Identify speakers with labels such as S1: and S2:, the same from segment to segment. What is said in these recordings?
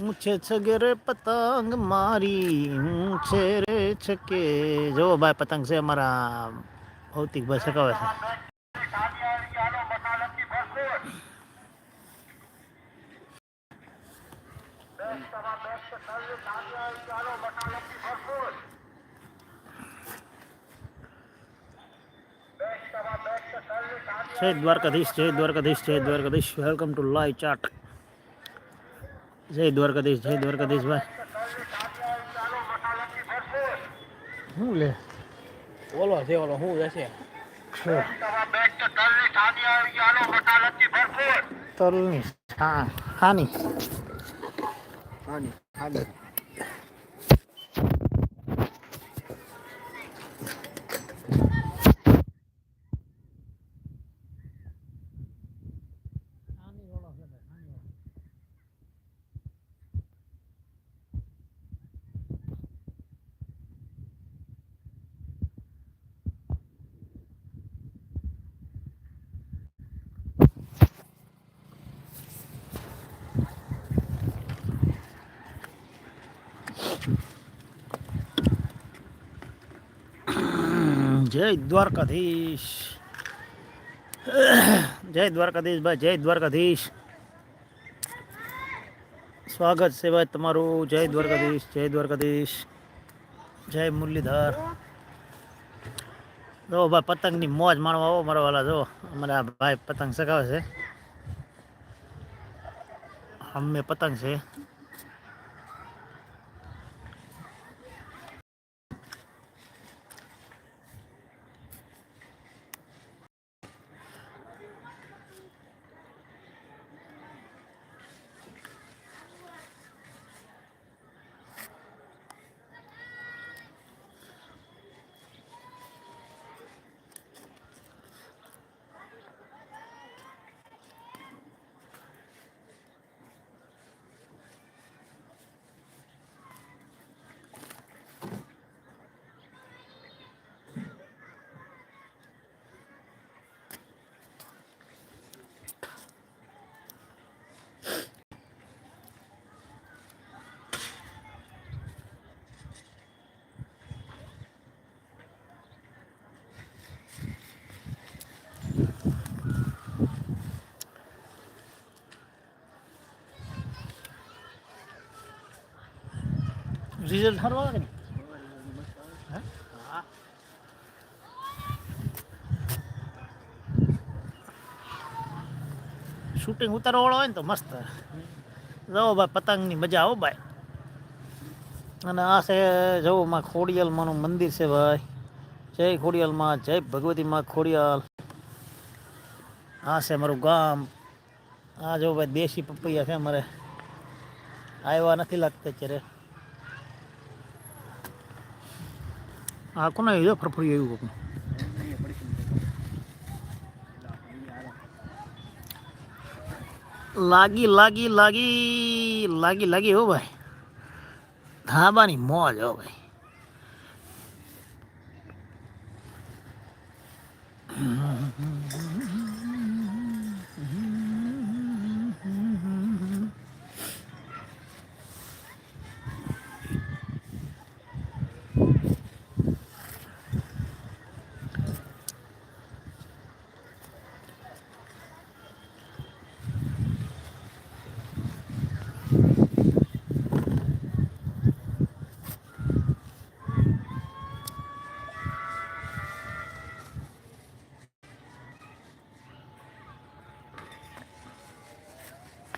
S1: હું છે છગેરે પતંગ, મારી હું છે રે છકે જો ભાઈ, પતંગ છે અમારા ભૌતિક ભાઈ સકાવે છે. જય દ્વારકાધીશ જય દ્વારકાધીશ જય Dwarkadhish. Welcome to live chat જય દ્વારકાધીશ જય દ્વારકાધીશ ભાઈ. શું લે?
S2: ઓલો છે ઓલો શું જશે
S1: તલની હા હાની.
S2: હાની આની
S1: જય દ્વારકાધીશ. જય દ્વારકાધીશ ભાઈ, જય દ્વારકાધીશ. સ્વાગત છે ભાઈ તમારું. જય દ્વારકાધીશ જય દ્વારકાધીશ. જય મુરલીધર. જો ભાઈ પતંગની મોજ માણવા આવો મારા વાલા, જો. અમારા ભાઈ પતંગ સગાવે છે. અમે પતંગ છે. રિઝલ્ટ સારું આવે કે નહીં શૂટિંગ ઉતારવા વાળો હોય ને તો મસ્ત જો ભાઈ પતંગની મજા આવો ભાઈ અને આ છે જવો માં ખોડિયાલમાંનું મંદિર છે ભાઈ. જય ખોડિયાલમાં, જય ભગવતીમાં ખોડિયાલ. આ છે મારું ગામ. આ જો ભાઈ, દેશી પપૈયા છે અમારે. આવ્યા નથી લાગતા અત્યારે. આ કોને જો ફરફરી આવ્યું કોકનું? લાગી લાગી લાગી લાગી લાગી હો ભાઈ. ધાબાની મોજ હો ભાઈ.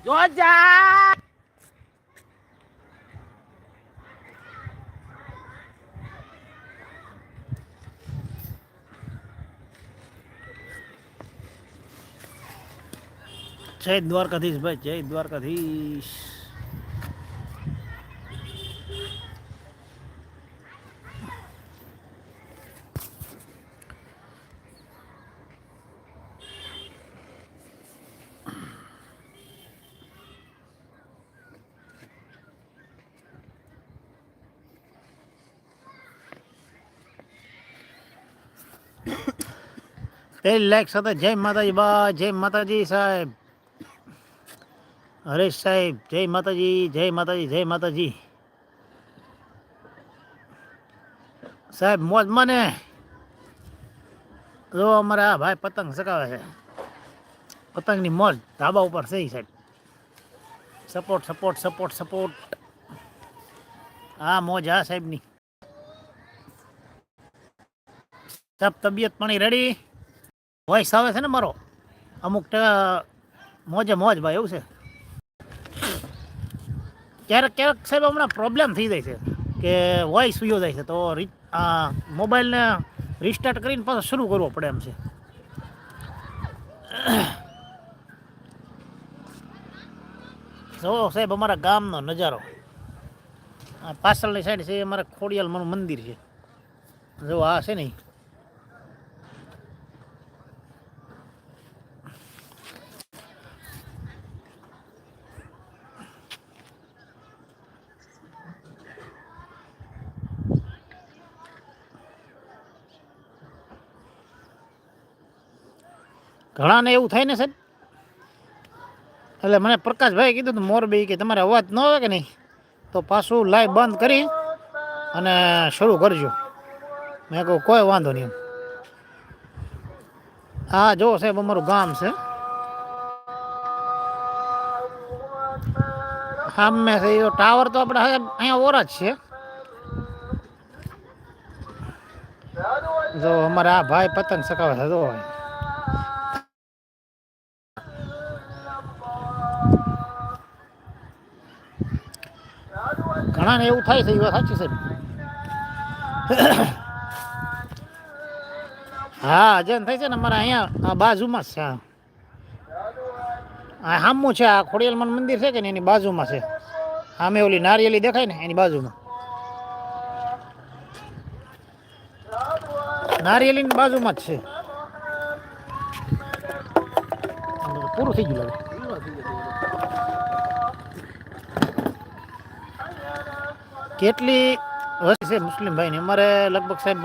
S2: જોજા
S1: જય દ્વારકાધીશ ભાઈ જય દ્વારકાધીશ. પહેલી લાઈક સાથે જય માતાજી, બા, જય માતાજી સાહેબ. હરેશ સાહેબ, જય માતાજી જય માતાજી જય માતાજી. સાહેબ, મોજ મને. જો અમારા આ ભાઈ પતંગ સકાવે છે. પતંગની મોજ ધાબા ઉપર છે સાહેબ. સપોર્ટ સપોર્ટ સપોર્ટ સપોર્ટ હા મોજ હા સાહેબની. સાહેબ, તબિયત પાણી રેડી વોઇસ આવે છે ને મારો. અમુક મોજે મોજ ભાઈ, એવું છે. ક્યારેક ક્યારેક સાહેબ હમણાં પ્રોબ્લેમ થઈ જાય છે કે વોઇસ સુયો જાય છે. તો આ મોબાઈલને રિસ્ટાર્ટ કરીને પાછો શરૂ કરવો પડે એમ છે. જો સાહેબ, અમારા ગામનો નજારો. પાછળની સાઈડ છે એ અમારા ખોડિયાલમાંનું મંદિર છે. જો આ છે ને ઘણાને એવું થાય ને સાહેબ? એટલે મને પ્રકાશભાઈ કીધું હતું, મોરબી કે તમારે અવાજ ન આવે કે નહીં, તો પાછું લાઈવ બંધ કરી અને શરૂ કરજો. મેં કહું, કોઈ વાંધો નહીં હા જો સાહેબ, અમારું ગામ છે. સામે છે એ ટાવર તો આપણે અહીંયા ઓરા જ છે. જો અમારે આ ભાઈ પતંગ સકાવે છે જો ઘણાને એવું થાય છે, એ સાચી સાહેબ હા અજન થાય છે ને અમારા અહીંયા, આ બાજુમાં જ છે આ. સામું છે, આ ખોડિયાલમાં મંદિર છે કે ને એની બાજુમાં છે. સામે ઓલી નારિયેલી દેખાય ને, એની બાજુમાં. નારિયેલીની બાજુમાં જ છે. પૂરું થઈ ગયું લાગે. કેટલી વસ્તી છે મુસ્લિમ ભાઈની? અમારે લગભગ સાહેબ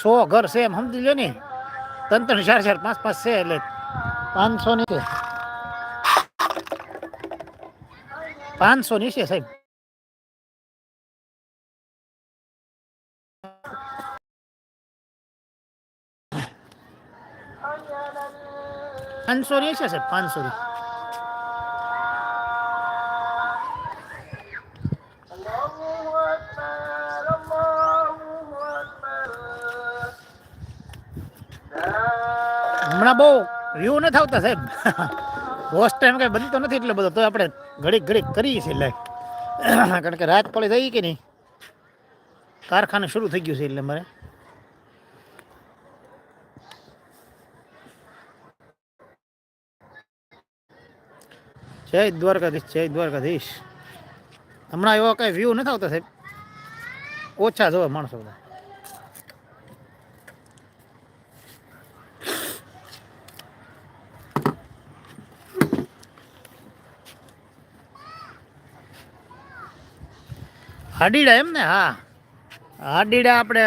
S1: સો ઘર છે એમ સમજી લો ને. ત્રણ ત્રણ ચાર ચાર પાંચ પાંચ છે એટલે પાંચસો ની છે પાંચસો ની છે સાહેબ. પાંચસો ની છે સાહેબ પાંચસો. ની હમણાં બહુ વ્યૂ નથી આવતા સાહેબ. હોસ્ટ ટાઈમ કઈ બનતો નથી એટલે બધો. તો આપણે ઘડીક ઘડીક કરીએ છીએ લાઈક કારણ કે રાત પડી થઈ કે નહીં? કારખાનું શરૂ થઈ ગયું છે એટલે મારે. જય દ્વારકાધીશ જય દ્વારકાધીશ. હમણાં એવો કઈ વ્યૂ નથી આવતા સાહેબ. ઓછા જોવે માણસો બધા. હાડીડા એમ ને? હા. હાડીડા આપણે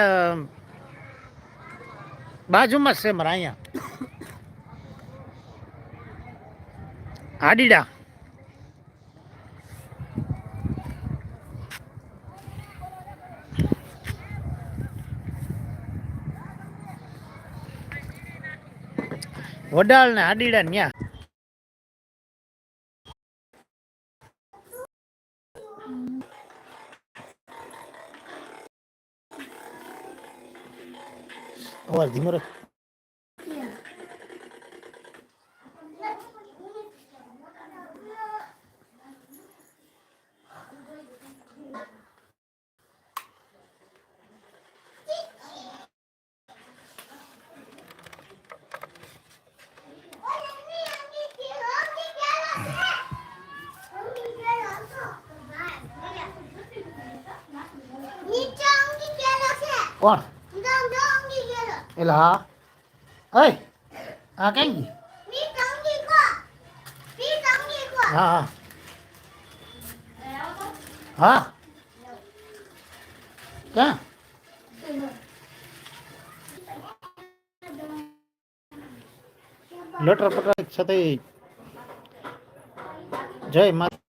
S1: બાજુમાં છે મારા અહીંયા. હાડીડા. વડાળ ને હાડીડા ન્યા. અવાજ ધીમો રાખ કોણ એટલે હા અય હા કઈ ગઈ હા હા હા ક્યાં લટર પટર છતાં જય માતા